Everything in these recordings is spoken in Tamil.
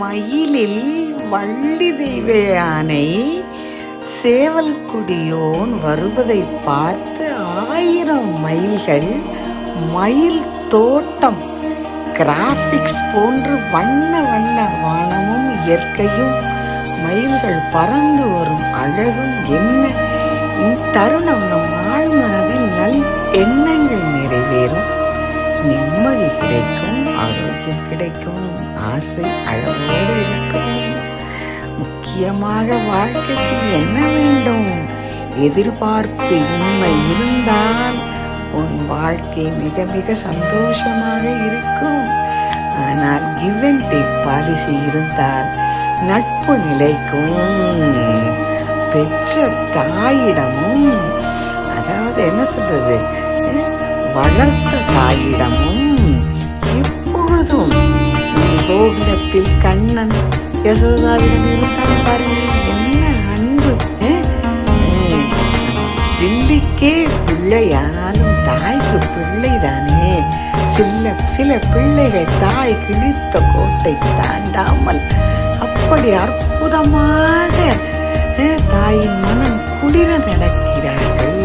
மயிலில் வள்ளி தெய்வ யானை சேவல் குடியோன் வருவதை பார்த்து ஆயிரம் மயில்கள் மயில் தோட்டம் கிராஃபிக்ஸ் போன்று வண்ண வண்ண வானமும் இயற்கையும் மயில்கள் பறந்து வரும் அழகும் என்ன? இத்தருணம் நம் ஆழ்மனதில் நல் எண்ணங்கள் ஆரோக்கியம் கிடைக்கும். ஆசை அளவோடு இருக்கும். முக்கியமாக வாழ்க்கைக்கு என்ன வேண்டும்? எதிர்பார்ப்பு இன்மை இருந்தால் உன் வாழ்க்கை மிக மிக சந்தோஷமாக இருக்கும். ஆனால் கிவ் அண்ட் டேக் பாலிசி இருந்தால் நட்பு நிலைக்கும். பெற்ற தாயிடமும் அதாவது என்ன சொல்றது? வளர்த்த தாயிடமும் கோகுலத்தில் கண்ணன் யசோதாவிடம் இருந்தால் பாருங்கள் என்ன அன்பு தில்லிக்கே பிள்ளையானாலும் தாய்க்கு பிள்ளைதானே. சில சில பிள்ளைகள் தாய் கிழித்த கோட்டை தாண்டாமல் அப்படி அற்புதமாக தாயின் மனம் குளிர நடக்கிறார்கள்.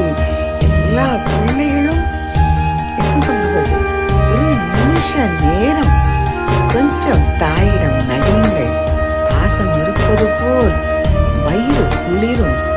எல்லா பிள்ளைகளும் Little